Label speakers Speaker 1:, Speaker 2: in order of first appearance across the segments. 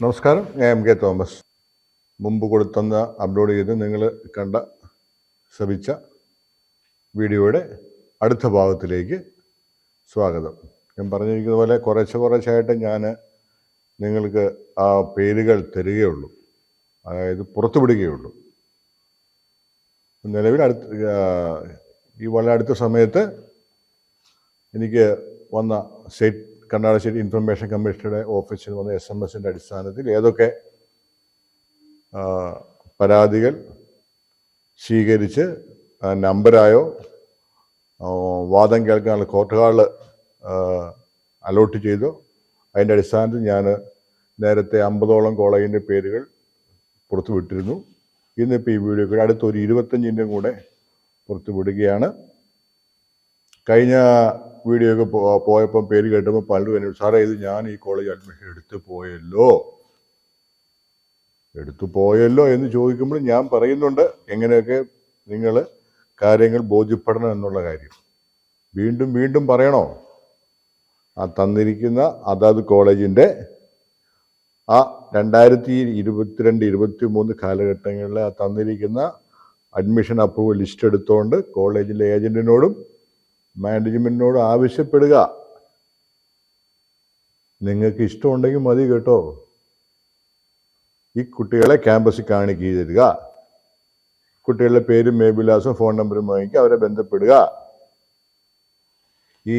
Speaker 1: നമസ്കാരം ഞാൻ M K Thomas. മുമ്പ് കൊടുത്തന്ന അപ്ലോഡ് ചെയ്ത് നിങ്ങൾ കണ്ട ശ്രവിച്ച വീഡിയോയുടെ അടുത്ത ഭാഗത്തിലേക്ക് സ്വാഗതം. ഞാൻ പറഞ്ഞിരിക്കുന്ന പോലെ കുറച്ച് കുറച്ചായിട്ട് ഞാൻ നിങ്ങൾക്ക് ആ പേരുകൾ തരികയുള്ളൂ. അതായത് പുറത്തു വിടുകയുള്ളൂ. നിലവിൽ അടുത്ത ഈ വളരെ അടുത്ത സമയത്ത് എനിക്ക് വന്ന സ്റ്റേറ്റ് കർണാടക സ്റ്റേറ്റ് ഇൻഫർമേഷൻ കമ്മീഷണറുടെ ഓഫീസിൽ വന്ന എസ് എം എസിന്റെ അടിസ്ഥാനത്തിൽ ഏതൊക്കെ പരാതികൾ സ്വീകരിച്ച് നമ്പരായോ വാദം കേൾക്കാനുള്ള കോർട്ട് ഹാളിൽ അലോട്ട് ചെയ്തു? അതിന്റെ അടിസ്ഥാനത്തിൽ ഞാൻ നേരത്തെ അമ്പതോളം കോളേജിന്റെ പേരുകൾ പുറത്തുവിട്ടിരുന്നു. ഇന്നിപ്പോൾ ഈ വീഡിയോ കൂടെ അടുത്തൊരു ഇരുപത്തഞ്ചിന്റെ കൂടെ പുറത്തുവിടുകയാണ്. കഴിഞ്ഞ വീഡിയോ ഒക്കെ പോയപ്പോൾ പേര് കേട്ടപ്പോൾ പലരും എന്നോട് സാറേ ഇത് ഞാൻ ഈ കോളേജ് അഡ്മിഷൻ എടുത്തു പോയല്ലോ. എടുത്തു പോയല്ലോ എന്ന് ചോദിക്കുമ്പോൾ ഞാൻ പറയുന്നുണ്ട് എങ്ങനെയൊക്കെ നിങ്ങൾ കാര്യങ്ങൾ ബോധ്യപ്പെടണം എന്നുള്ള കാര്യം. വീണ്ടും വീണ്ടും പറയണോ? ആ തന്നിരിക്കുന്ന അതാത് കോളേജിന്റെ ആ രണ്ടായിരത്തി ഇരുപത്തിരണ്ട് ഇരുപത്തി മൂന്ന് കാലഘട്ടങ്ങളിൽ ആ തന്നിരിക്കുന്ന അഡ്മിഷൻ അപ്രൂവൽ ലിസ്റ്റ് എടുത്തുകൊണ്ട് കോളേജിലെ ഏജന്റിനോടും മാനേജ്മെന്റിനോടും ആവശ്യപ്പെടുക. നിങ്ങൾക്ക് ഇഷ്ടമുണ്ടെങ്കിൽ മതി കേട്ടോ. ഈ കുട്ടികളെ ക്യാമ്പസിൽ കാണിക്കുക തരിക കുട്ടികളുടെ പേരും മേബിലാസും ഫോൺ നമ്പറും വാങ്ങിക്കുക അവരെ ബന്ധപ്പെടുക. ഈ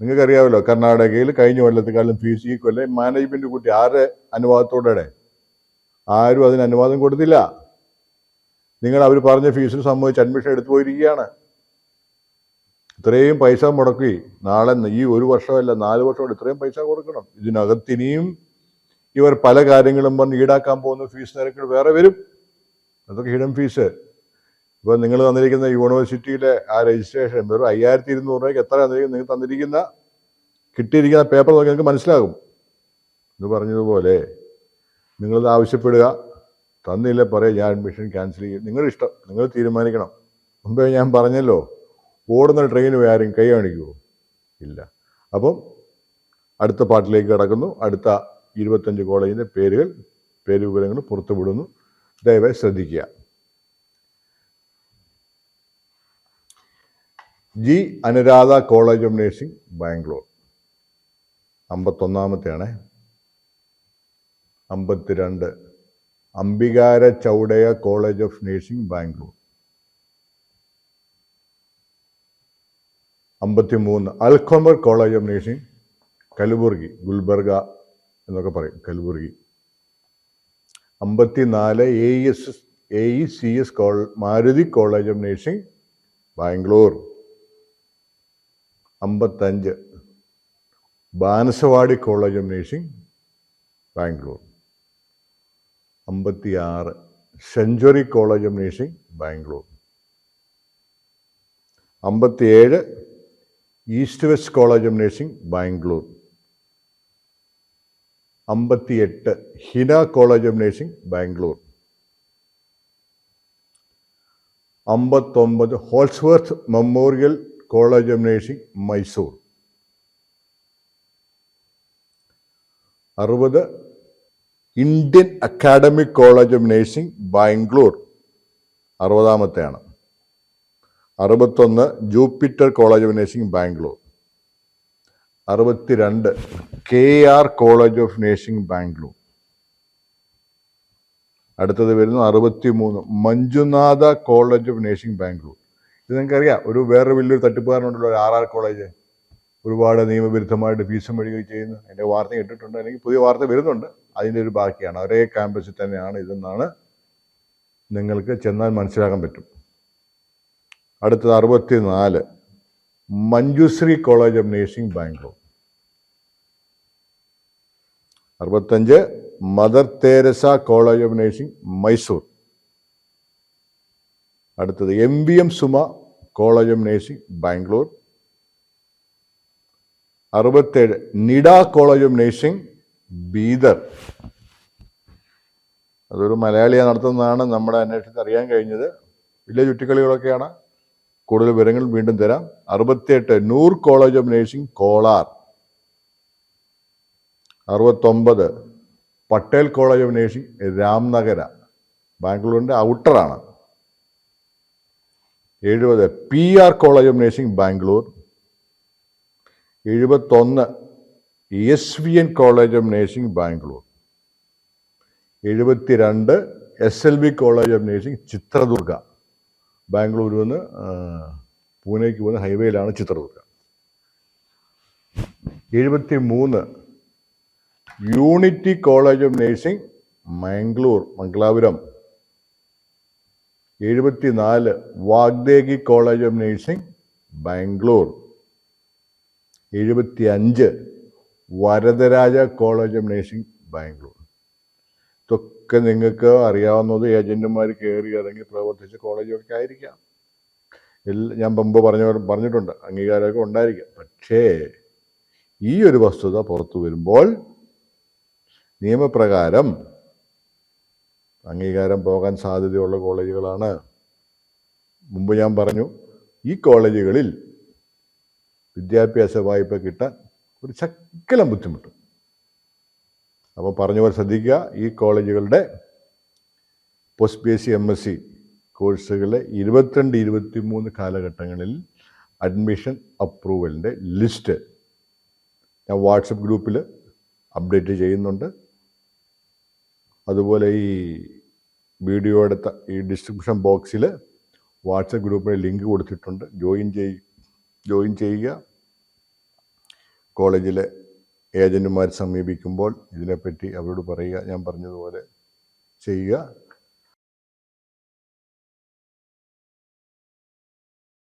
Speaker 1: നിങ്ങൾക്കറിയാമല്ലോ കർണാടകയിൽ കഴിഞ്ഞ കൊല്ലത്തെക്കാളും ഫീസ് ഈ കൊല്ലം മാനേജ്മെന്റ് കൂട്ടി ആരുടെ അനുവാദത്തോടെ ആരും അതിന് അനുവാദം കൊടുത്തില്ല. നിങ്ങൾ അവർ പറഞ്ഞ ഫീസിന് സംബന്ധിച്ച് അഡ്മിഷൻ എടുത്തു പോയിരിക്കുകയാണ്. ഇത്രയും പൈസ മുടക്കി. നാളെ ഈ ഒരു വർഷമല്ല നാല് വർഷം കൊണ്ട് ഇത്രയും പൈസ കൊടുക്കണം. ഇതിനകത്ത് ഇനിയും ഇവർ പല കാര്യങ്ങളും പറഞ്ഞ് ഈടാക്കാൻ പോകുന്ന ഫീസ് നിരക്കുകൾ വേറെ വരും. അതൊക്കെ ഹിഡൻ ഫീസ് ഇപ്പൊ നിങ്ങൾ തന്നിരിക്കുന്ന യൂണിവേഴ്സിറ്റിയിലെ ആ രജിസ്ട്രേഷൻ വെറും അയ്യായിരത്തി ഇരുന്നൂറ് രൂപയ്ക്ക് എത്ര തന്നിരിക്കുന്നു നിങ്ങൾ തന്നിരിക്കുന്ന കിട്ടിയിരിക്കുന്ന പേപ്പർ നോക്കി നിങ്ങൾക്ക് മനസ്സിലാകും. എന്ന് പറഞ്ഞതുപോലെ നിങ്ങളത് ആവശ്യപ്പെടുക. തന്നില്ല പറയാം ഞാൻ അഡ്മിഷൻ ക്യാൻസൽ ചെയ്യും. നിങ്ങളുടെ ഇഷ്ടം. നിങ്ങൾ തീരുമാനിക്കണം. മുമ്പേ ഞാൻ പറഞ്ഞല്ലോ ഓടുന്ന ട്രെയിൻ ആരും കൈ കാണിക്കുമോ ഇല്ല. അപ്പം അടുത്ത പാട്ടിലേക്ക് കടക്കുന്നു. അടുത്ത ഇരുപത്തഞ്ച് കോളേജിന്റെ പേരുകൾ പേര് വിവരങ്ങൾ പുറത്തുവിടുന്നു. ദയവായി ശ്രദ്ധിക്കുക. G Anuradha college of nursing Bangalore. അമ്പത്തൊന്നാമത്തെയാണ്. അമ്പത്തിരണ്ട്. Ambikara Chowdaiah college of nursing Bangalore. അമ്പത്തിമൂന്ന്. Al-Qamar college of nursing Kalaburagi Gulbarga എന്നൊക്കെ പറയും. കലുബുർഗി. അമ്പത്തിനാല് A S A E C S call Maruthi college of nursing Bangalore. അമ്പത്തഞ്ച്. Banaswadi college of nursing Bangalore. അമ്പത്തിയാറ്. Century college of nursing Bangalore. അമ്പത്തിയേഴ്. East west college of nursing Bangalore. അമ്പത്തിയെട്ട് Hina college of nursing Bangalore. അമ്പത്തൊമ്പത് Holdsworth memorial college of nursing Mysore. അറുപത് Indian academic college of nursing Bangalore. അറുപതാമത്തെയാണ്. അറുപത്തൊന്ന് Jupiter college of nursing Bangalore. അറുപത്തിരണ്ട് K R college of nursing Bangalore. അടുത്തത് വരുന്നു അറുപത്തി മൂന്ന് Manjunatha college of nursing Bangalore. ഇത് നിങ്ങൾക്കറിയാം ഒരു വേറെ വലിയൊരു തട്ടിപ്പുകാരനുണ്ടല്ലോ ഒരു ആർ ആർ കോളേജ്. ഒരുപാട് നിയമവിരുദ്ധമായിട്ട് ഫീസ് മേടിക്കുകയും ചെയ്യുന്നു. അതിന്റെ വാർത്ത കേട്ടിട്ടുണ്ട് അല്ലെങ്കിൽ പുതിയ വാർത്ത വരുന്നുണ്ട്. അതിന്റെ ഒരു ബാക്കിയാണ്. ഒരേ ക്യാമ്പസിൽ തന്നെയാണ് ഇതെന്നാണ് നിങ്ങൾക്ക് ചെന്നാൽ മനസ്സിലാക്കാൻ പറ്റും. അടുത്തത് അറുപത്തി നാല് Manjushree college of nursing Bangalore. അറുപത്തഞ്ച് Mother Teresa college of nursing Mysore. അടുത്തത് M B M Suma college of nursing Bangalore. അറുപത്തേഴ് Nida college of nursing Bidar. അതൊരു മലയാളിയെ നടത്തുന്നതാണ് നമ്മുടെ അന്വേഷണത്തിൽ അറിയാൻ കഴിഞ്ഞത്. വലിയ ചുറ്റിക്കളികളൊക്കെയാണ്. കൂടുതൽ വിവരങ്ങൾ വീണ്ടും തരാം. അറുപത്തിയെട്ട് Noor college of nursing Kolar. അറുപത്തൊമ്പത് Patel college of nursing Ramanagara. ബാംഗ്ലൂരിന്റെ ഔട്ടറാണ് എഴുപത് P R college of nursing Bangalore. എഴുപത്തൊന്ന് S V N college of nursing Bangalore. എഴുപത്തിരണ്ട് S L B college of nursing Chitradurga. ബാംഗ്ലൂരിൽ നിന്ന് പൂനെക്ക് പോകുന്ന ഹൈവേയിലാണ് ചിത്രദുർഗ. എഴുപത്തി മൂന്ന് unity college of nursing Mangalore Mangalapuram. എഴുപത്തിനാല് Vagdevi college of nursing Bangalore. എഴുപത്തി അഞ്ച് Varadaraja college of nursing Bangalore. ഇതൊക്കെ നിങ്ങൾക്ക് അറിയാവുന്നത് ഏജന്റുമാർ കയറി ഇറങ്ങി പ്രവർത്തിച്ച കോളേജൊക്കെ ആയിരിക്കാം. എല്ലാ ഞാൻ മുമ്പ് പറഞ്ഞ പറഞ്ഞിട്ടുണ്ട് അംഗീകാരമൊക്കെ ഉണ്ടായിരിക്കാം. പക്ഷേ ഈ ഒരു വസ്തുത പുറത്തു വരുമ്പോൾ നിയമപ്രകാരം അംഗീകാരം പോകാൻ സാധ്യതയുള്ള കോളേജുകളാണ്. മുമ്പ് ഞാൻ പറഞ്ഞു ഈ കോളേജുകളിൽ വിദ്യാഭ്യാസ വായ്പ കിട്ടാൻ ഒരു ശക്കലം ബുദ്ധിമുട്ട്. അപ്പോൾ പറഞ്ഞവർ ശ്രദ്ധിക്കുക ഈ കോളേജുകളുടെ post P S C M S C കോഴ്സുകളെ ഇരുപത്തിരണ്ട് ഇരുപത്തി മൂന്ന് കാലഘട്ടങ്ങളിൽ അഡ്മിഷൻ അപ്രൂവലിന്റെ ലിസ്റ്റ് ഞാൻ വാട്സപ്പ് ഗ്രൂപ്പിൽ അപ്ഡേറ്റ് ചെയ്യുന്നുണ്ട്. അതുപോലെ ഈ വീഡിയോയുടെ ഈ ഡിസ്ക്രിപ്ഷൻ ബോക്സിൽ വാട്സപ്പ് ഗ്രൂപ്പിന് ലിങ്ക് കൊടുത്തിട്ടുണ്ട്. ജോയിൻ ചെയ് ജോയിൻ ചെയ്യുക. കോളേജിലെ ഏജന്റുമാർ സമീപിക്കുമ്പോൾ ഇതിനെപ്പറ്റി അവരോട് പറയുക ഞാൻ പറഞ്ഞതുപോലെ ചെയ്യുക.